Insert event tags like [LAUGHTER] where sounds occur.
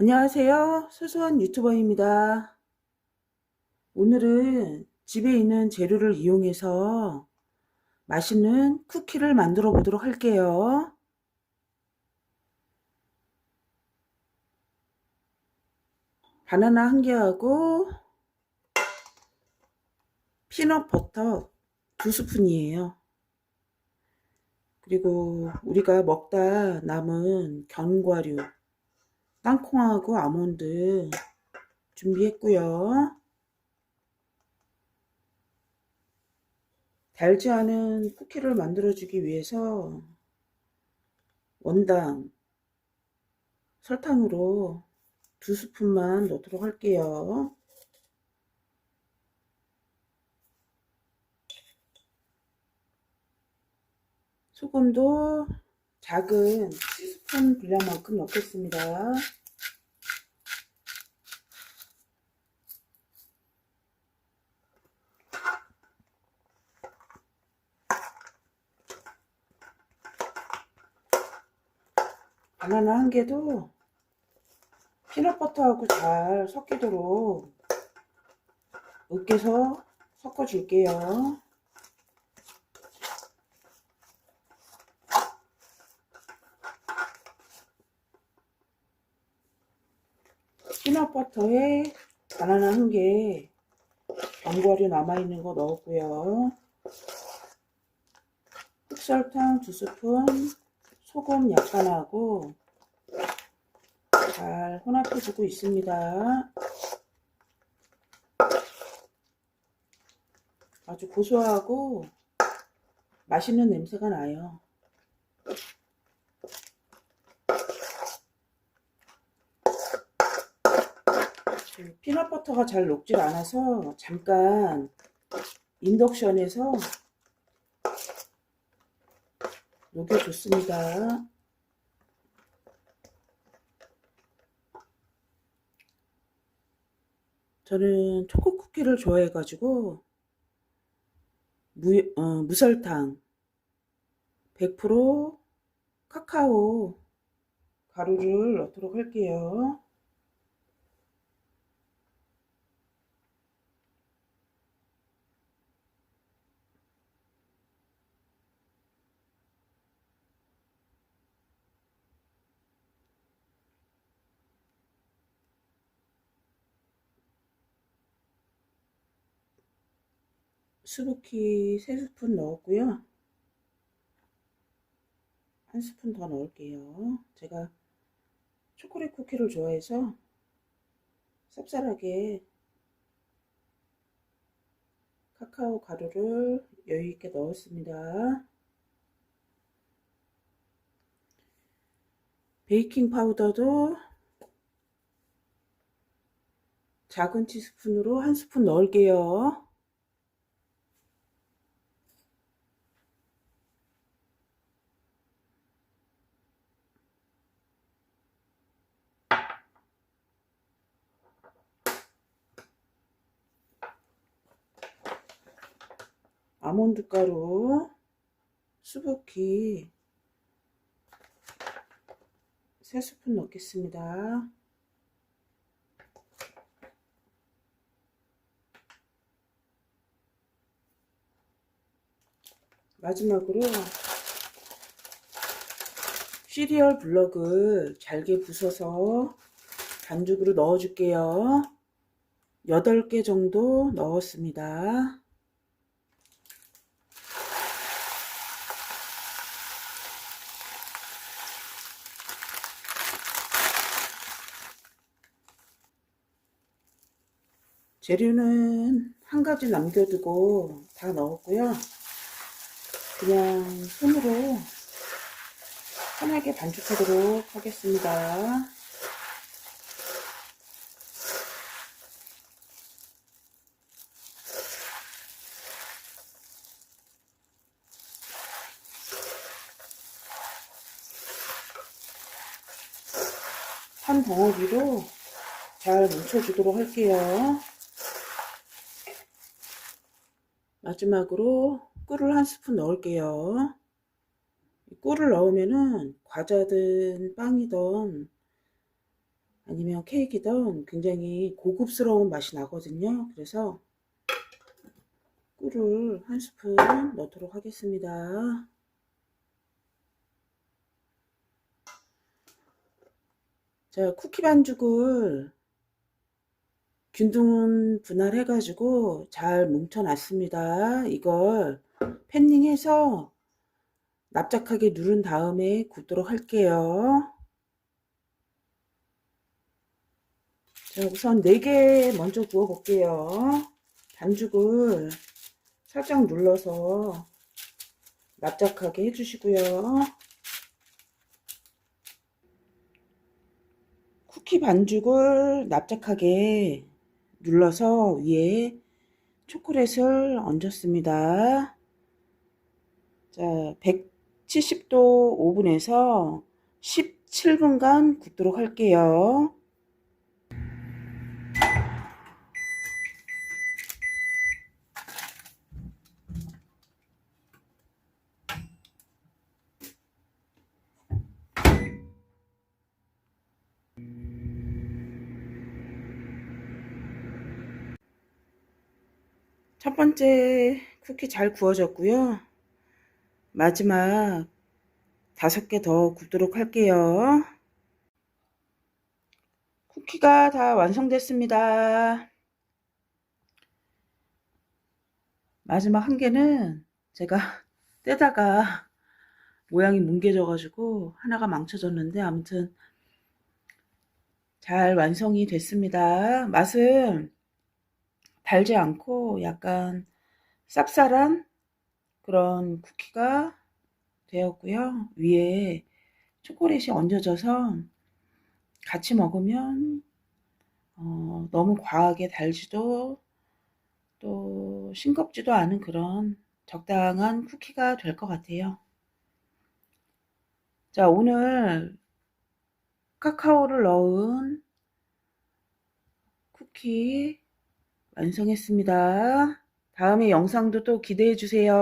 안녕하세요. 소소한 유튜버입니다. 오늘은 집에 있는 재료를 이용해서 맛있는 쿠키를 만들어 보도록 할게요. 바나나 한 개하고 피넛 버터 두 스푼이에요. 그리고 우리가 먹다 남은 견과류 땅콩하고 아몬드 준비했고요. 달지 않은 쿠키를 만들어주기 위해서 원당 설탕으로 두 스푼만 넣도록 할게요. 소금도 작은 티스푼 분량만큼 넣겠습니다. 바나나 한 개도 피넛버터하고 잘 섞이도록 으깨서 섞어줄게요. 피넛버터에 바나나 한 개, 견과류 남아있는 거 넣었고요. 흑설탕 두 스푼, 소금 약간 하고 잘 혼합해주고 있습니다. 아주 고소하고 맛있는 냄새가 나요. 그 피넛버터가 잘 녹질 않아서 잠깐 인덕션에서 녹여줬습니다. 저는 초코 쿠키를 좋아해가지고 무, 어, 무설탕 100% 카카오 가루를 넣도록 할게요. 수부키 3스푼 넣었고요. 한 스푼 더 넣을게요. 제가 초콜릿 쿠키를 좋아해서 쌉쌀하게 카카오 가루를 여유있게 넣었습니다. 베이킹 파우더도 작은 티스푼으로 한 스푼 넣을게요. 아몬드 가루, 수부키 3스푼 넣겠습니다. 마지막으로 시리얼 블럭을 잘게 부숴서 반죽으로 넣어줄게요. 8개 정도 넣었습니다. 재료는 한 가지 남겨두고 다 넣었고요. 그냥 손으로 편하게 반죽하도록 하겠습니다. 한 덩어리로 잘 뭉쳐주도록 할게요. 마지막으로 꿀을 한 스푼 넣을게요. 꿀을 넣으면은 과자든 빵이든 아니면 케이크든 굉장히 고급스러운 맛이 나거든요. 그래서 꿀을 한 스푼 넣도록 하겠습니다. 자, 쿠키 반죽을 균등 분할해가지고 잘 뭉쳐놨습니다. 이걸 팬닝해서 납작하게 누른 다음에 굽도록 할게요. 자, 우선 4개 먼저 구워 볼게요. 반죽을 살짝 눌러서 납작하게 해주시고요. 쿠키 반죽을 납작하게 눌러서 위에 초콜릿을 얹었습니다. 자, 170도 오븐에서 17분간 굽도록 할게요. 첫 번째 쿠키 잘 구워졌고요. 마지막 다섯 개 더 굽도록 할게요. 쿠키가 다 완성됐습니다. 마지막 한 개는 제가 [LAUGHS] 떼다가 모양이 뭉개져가지고 하나가 망쳐졌는데 아무튼 잘 완성이 됐습니다. 맛은 달지 않고 약간 쌉쌀한 그런 쿠키가 되었고요. 위에 초콜릿이 얹어져서 같이 먹으면 어, 너무 과하게 달지도 또 싱겁지도 않은 그런 적당한 쿠키가 될 것 같아요. 자, 오늘 카카오를 넣은 쿠키 완성했습니다. 다음에 영상도 또 기대해 주세요.